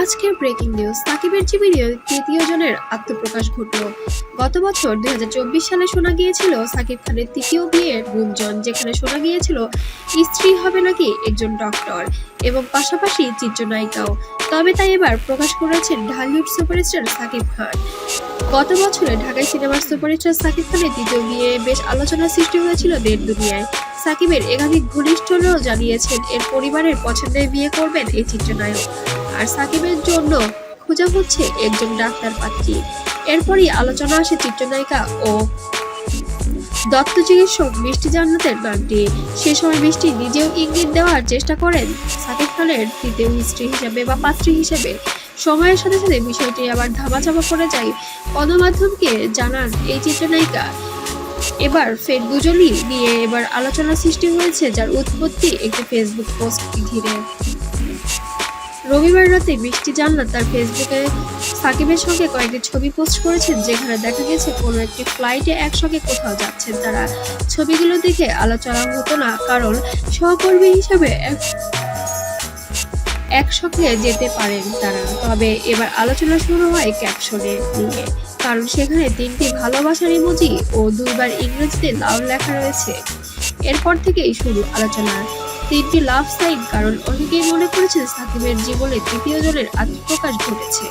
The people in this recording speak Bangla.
আজকের ব্রেকিং নিউজ সাকিবের জীবনে তৃতীয় জনের আত্মপ্রকাশ ঘটল। গত বছর দুই সালে শোনা গিয়েছিল সাকিব খানের তৃতীয় বিয়ের গুঞ্জন, যেখানে শোনা গিয়েছিল, স্ত্রী হবে নাকি একজন ডক্টর এবং পাশাপাশি চিত্রনায়িকাও। তবে তাই এবার প্রকাশ করেছেন ঢালিউড সুপারস্টার সাকিব খান। গত বছরে ঢাকায় সিনেমার সুপারস্টার সাকিব খানের দ্বিতীয় বিয়ে, বেশ আলোচনার সৃষ্টি হয়েছিল দেড় দুনিয়ায়। সাকিবের একাধিক ঘনিষ্ঠরাও জানিয়েছেন, এর পরিবারের পছন্দের বিয়ে করবেন এই চিত্রনায়ক। আর সাকিবের জন্য খোঁজা হচ্ছে একজন ডাক্তার পাত্রী। এরপরই আলোচনা আসে চিত্রনায়িকা ও দত্ত চিকিৎসক মিষ্টি জান্নাতের নামটি। সে সময় মিষ্টি নিজেও ইঙ্গিত দেওয়ার চেষ্টা করেন সাকিব খানের তৃতীয় স্ত্রী হিসেবে বা পাত্রী হিসেবে। সময়ের সাথে সাথে বিষয়টি আবার ধামাচাপা পড়ে যায়। গণমাধ্যমকে জানান এই চিত্রনায়িকা। এবার ফের দুজনই নিয়ে এবার আলোচনা সৃষ্টি হয়েছে, যার উৎপত্তি একটি ফেসবুক পোস্ট ঘিরে। রবিবার রাতে বৃষ্টি জান্নাত তার ফেসবুকে সাকিবের সঙ্গে কয়েকটি ছবি পোস্ট করেছেন যেখানে দেখা গেছে কোনো একটি ফ্লাইটে একসঙ্গে কোথাও যাচ্ছেন তারা। ছবিগুলো দেখে আলোচনা হতো না, কারণ সহকর্মী হিসাবে একসঙ্গে যেতে পারেন তারা। তবে এবার আলোচনা শুরু হয় ক্যাপশনে নিয়ে। কারণ সেখানে তিনটি ভালোবাসার ইমোজি ও দুইবার ইংরেজিতে লাভ লেখা রয়েছে। এরপর থেকেই শুরু আলোচনা। তিনটি লাভ সাইন, কারণ অনেকেই মনে করেছেন সাকিবের জীবনে তৃতীয় জনের আত্মপ্রকাশ ঘটেছে।